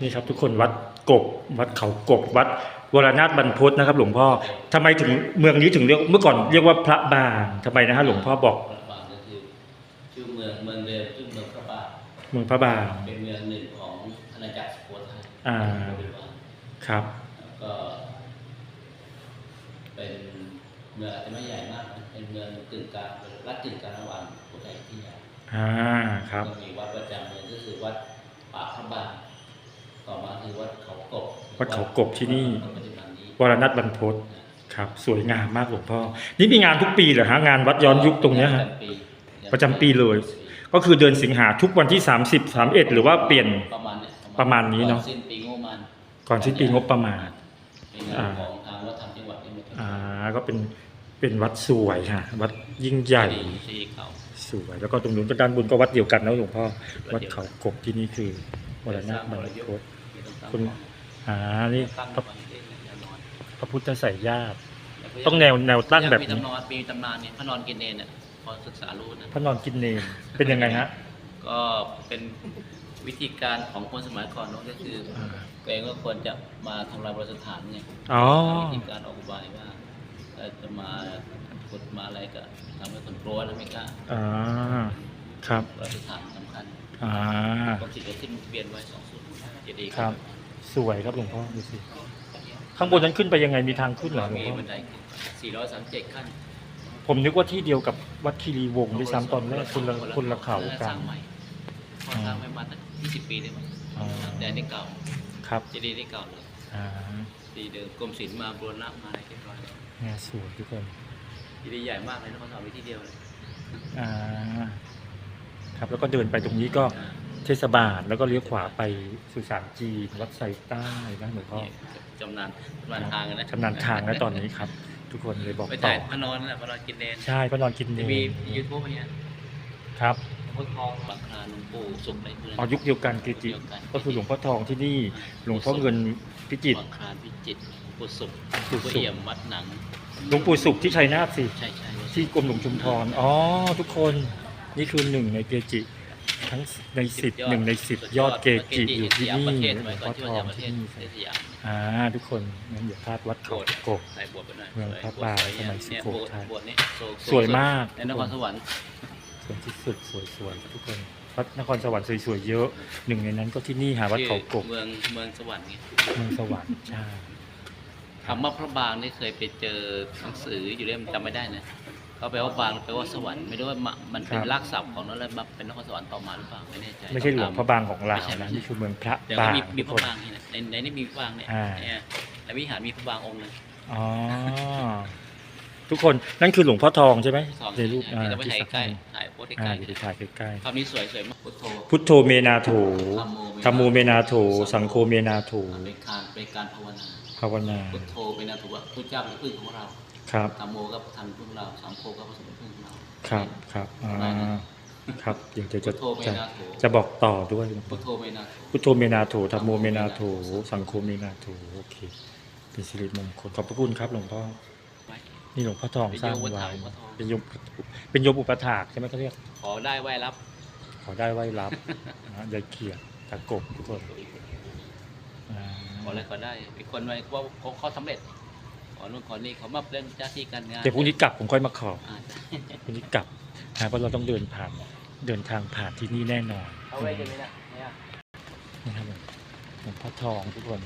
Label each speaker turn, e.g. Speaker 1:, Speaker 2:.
Speaker 1: นี่ครับทุกคนวัดกบวัดเขากบวัดวรนาถบรรพตนะครับ หลวงพ่อทำไมถึงเมืองนี้ถึงเรียกเมื่อก่อนเรียกว่าพระบางทำไมนะฮะหลวงพ่อบอก
Speaker 2: พระบางก็คือชื่อเมืองเมืองเดิมชื่อเมืองพระบาง
Speaker 1: เมืองพระบาง
Speaker 2: เป็นเมืองหนึ่งของอาณาจักรสุโขทัย
Speaker 1: อ่า
Speaker 2: บริวาร
Speaker 1: ครับ
Speaker 2: แล้วก็เป็นเมืองอาจจะไม่ใหญ่มากนะเป็นเมืองกึ่งกลางเป็นรัฐกึ่งกลางระหว่างสุโขทัยที่ใหญ่
Speaker 1: อ่าครับ
Speaker 2: ก็มีวัดประจำเมืองก็คือวัดป่าพระบางต่อมาคือวัดเขากบ
Speaker 1: วัดเขากบที่นี่
Speaker 2: ปัจจุบันนี้
Speaker 1: วรนาถบรรพตครับ สวยงามมากหลวงพ่อ นี่มีงานทุกปีเหรอฮะงานวัดย้อนยุคตรงเนี้ยฮะประจำปีเลย ก็คือเดือนสิงหาทุกวันที่ 30 31 หรือว่าเปลี่ยน
Speaker 2: ประมาณเนี้ย
Speaker 1: ประมาณนี้เนอะ
Speaker 2: ก่สิ้นปีงบประมาณ
Speaker 1: ก่อนสิ้นปีงบประมาณ
Speaker 2: เป็นงานของทางวัฒนธรรมจังหวัดนี่ไม่
Speaker 1: อ่าก็เป็นเป็นวัดสวยฮะวัดยิ่งใหญ่
Speaker 2: ที่เขา
Speaker 1: สวยแล้วก็ตรงนู้นก็ด้านบนก็วัดเดียวกันนะหลวงพ่อวัดเขากบที่นี่คือวรนาถบรรพต
Speaker 2: ไม่ต้องตั้ง
Speaker 1: คุณ อ่านี่
Speaker 2: ตั้ง
Speaker 1: พระ
Speaker 2: วันเล่นแนวนอน
Speaker 1: พระพุทธไสยญาติ ต้องแนวแนวตั้งแบบ
Speaker 2: มี
Speaker 1: นี้
Speaker 2: ตำนานมีตำนานเนี่ยพระนอนกินเนนเนี่ยพอศึกษารู้นะ
Speaker 1: พระนอนกินเนมเป็นยังไงฮะ
Speaker 2: ก็เป็นวิธีการของคนสมัยก่อนเนอะก็คือ
Speaker 1: อ่า
Speaker 2: เกรงว่าควรจะมาทำลายโบราณสถานไง
Speaker 1: อ๋อ
Speaker 2: วิธีการออกอุบายว่าเอ่อจะมาขุดมาอะไรก็ทำให้คนกลัวนะไม่กล้า
Speaker 1: อ่า ครับ
Speaker 2: โบราณสถานสำคัญ
Speaker 1: อ่า
Speaker 2: ความสิทธิ์จะขึ้นเปลี่ยนไว้สองส่วนเจดีย์
Speaker 1: ครับ สวยครับหลวงพ่อดูสิข้างบนนั้นขึ้นไปยังไงมีทางขึ้นเหรอหลวง
Speaker 2: มี
Speaker 1: พ่อ
Speaker 2: บันไดขึ้น437 ขั้น
Speaker 1: ผมนึกว่าที่เดียวกับวัดคีรีวงศ์ด้วยซ้ำตอนแรกคนละคนละเขากั
Speaker 2: สร้านงใหม่พอสร้างไม่มาตั้ง20 ปีได้ไหม
Speaker 1: อ๋อ
Speaker 2: แต่นี่เก่า
Speaker 1: ครับ
Speaker 2: เจดีย์นี่เก่าเลย
Speaker 1: อ่า
Speaker 2: ปีเดิมกรมศิลป์มาบูรณะมาอะไรเรียบร้อยแล้ว
Speaker 1: เนี่ยสวยทุกคน
Speaker 2: เจดีย์ใหญ่มากเลยนครสวรรค์มีที่เดียวเลย
Speaker 1: อ่าครับแล้วก็เดินไปตรงนี้ก็ เทศบาลแล้วก็เลี้ยวขวาไปสุสานจีนวัดไซใต้นะหลวงพ่อ
Speaker 2: นี่จำนานจำนานทางกันนะ
Speaker 1: ชำนาญทางแล้วตอนนี้ครับ ทุกคนเลยบอก
Speaker 2: ไม่
Speaker 1: ต่
Speaker 2: ใช่
Speaker 1: อ
Speaker 2: พระนอนนั่นแหละพระนอนกินเนน
Speaker 1: ใช่พระนอนกินเน
Speaker 2: จะมี
Speaker 1: ม
Speaker 2: ยูทูบอะไรเงี้ย
Speaker 1: ครับ
Speaker 2: หลวงพ่อทองบังคลานหลวงปู่สุขอะไรพวกนั้น
Speaker 1: อ๋อยุคเดียวกันเกจิ
Speaker 2: เดียวกัน
Speaker 1: ก็คือหลวงพ่อทองที่นี่หลวงพ่อเงินพิจิตร
Speaker 2: บังคลานพิจิตรปู่สุข
Speaker 1: ปู่
Speaker 2: ปู่
Speaker 1: สุข
Speaker 2: เอี่ยมวัดหนัง
Speaker 1: หลวงปู่สุขที่ชัยนาทสิ
Speaker 2: ใช่ใช่
Speaker 1: ที่กรมหลวงชุมพรอ๋อทุกคนนี่คือหนึ่งในเกจิ ทั้งในสิบหนึ่งในสิบยอดเกจิอยู่ที่นี่
Speaker 2: ประเทศ
Speaker 1: ห
Speaker 2: ส
Speaker 1: ล
Speaker 2: มั
Speaker 1: วยง
Speaker 2: ก่อ
Speaker 1: พ่
Speaker 2: น
Speaker 1: อ
Speaker 2: ที่
Speaker 1: ท
Speaker 2: ว่า
Speaker 1: อง
Speaker 2: จะประเท
Speaker 1: ที่
Speaker 2: ศ
Speaker 1: นี่
Speaker 2: ประเทศสยาม
Speaker 1: อ่าทุกคนงั้นอย่าพลาดวัดเขากบ
Speaker 2: ใส่บวชไปหน่อย
Speaker 1: เมืองพระบางสมัยสุโขทัย
Speaker 2: บวชนี่โซ
Speaker 1: สวยมาก
Speaker 2: ในนครสวรรค์
Speaker 1: สวยที่สุดสวยๆทุกคนวัดนครสวรรค์สวยๆเยอะหนึ่งในนั้นก็ที่นี่หาวัดเขากบ
Speaker 2: เมืองเมืองสวรรค์ไง
Speaker 1: เมืองสวรรค์ใช่
Speaker 2: คำว่าพระบางนี่เคยไปเจอหนังสืออยู่เล่มจำไม่ได้นะ เขาแปลว่าบางแปลว่าสวรรค์ไม่รู้ว่ามามันเป็นรากศัพท์ของนั้นแล้วมาเป็นนครสวรรค์ต่อมาหรือเปล่าไม่แน่ใจ
Speaker 1: ไม่ใช่หลวงพระบางของเรา
Speaker 2: ไม่ใช่
Speaker 1: นะ
Speaker 2: ไม่ใช่
Speaker 1: นี่คือเมืองพระ
Speaker 2: เดี๋ยว
Speaker 1: บา
Speaker 2: ก็
Speaker 1: ง
Speaker 2: มีมี
Speaker 1: ทุก
Speaker 2: พ
Speaker 1: คน
Speaker 2: ระบางนี่นะในในนี้มีพระบางเนี่ย
Speaker 1: อ่า
Speaker 2: เนี่ยในวิหารมีพระบางองค์หนึง
Speaker 1: อ๋อทุกคนนั่นคือหลวงพ่อทองใช่ไหม
Speaker 2: สอง
Speaker 1: ในรูปอ่า
Speaker 2: ที่เราไป
Speaker 1: ที่
Speaker 2: ถ่าย
Speaker 1: สัก
Speaker 2: ใกล้ถ่ายโพสต์
Speaker 1: อ่า
Speaker 2: ใกล้
Speaker 1: เดี๋ยวไปถ่ายใกล้
Speaker 2: ภาพนี้สวยสวยมากพุทโธ
Speaker 1: ๆพุทโธเมนาโถธรรมโมเมนาโถสังโฆเมนาโถ
Speaker 2: เป็นการเป็นการภาวนา
Speaker 1: ภาวนา
Speaker 2: พุทโธเป็นนาถูว่าพุทธเจ้าเป็นพึ่งของเรา
Speaker 1: ครับ
Speaker 2: ธรรมโมก็ทำพึ่งเราสังโฆก็ผสมเพึ่งของเรา
Speaker 1: ครับครับอ่าครับเดี๋ยวจะจะ
Speaker 2: ทโธเม
Speaker 1: จะจะบอกต่อด้วย
Speaker 2: พุทโธเมนาโถ
Speaker 1: พุทโธเมนาโถธรรมโมเมนาโถสังโฆเมนาโถโอเค เป็นสิริมงคลขอบพระคุณครับหลวงพ่อนี่หลวงพ่อทองสร้างไว้
Speaker 2: เป็นโยมอุปถาก
Speaker 1: เป็นยมปนยมอุปถากใช่ไหมเขาเรียก
Speaker 2: ขอได้ไหว้รับ
Speaker 1: ขอได้ไหว้รับนะยายเขียดตะกบทุกคน
Speaker 2: ขออะไรขอได้อีกคนไว้ว่าเขาเขาสำเร็จ อนู่นขอนี่เขามาเรื่องจ้าที่การงาน
Speaker 1: เดี๋ยวพรุ่งนี้กลับผมค่อยมาขอ
Speaker 2: อ่าใช่
Speaker 1: พรุ่งนี้กลับนะเพราะเราต้องเดินผ่านเดินทางผ่านที่นี่แน่นอน
Speaker 2: เอาไว้กันไหมนะเนี่ย
Speaker 1: นี่ครับหลวงพ่อทองทุกคน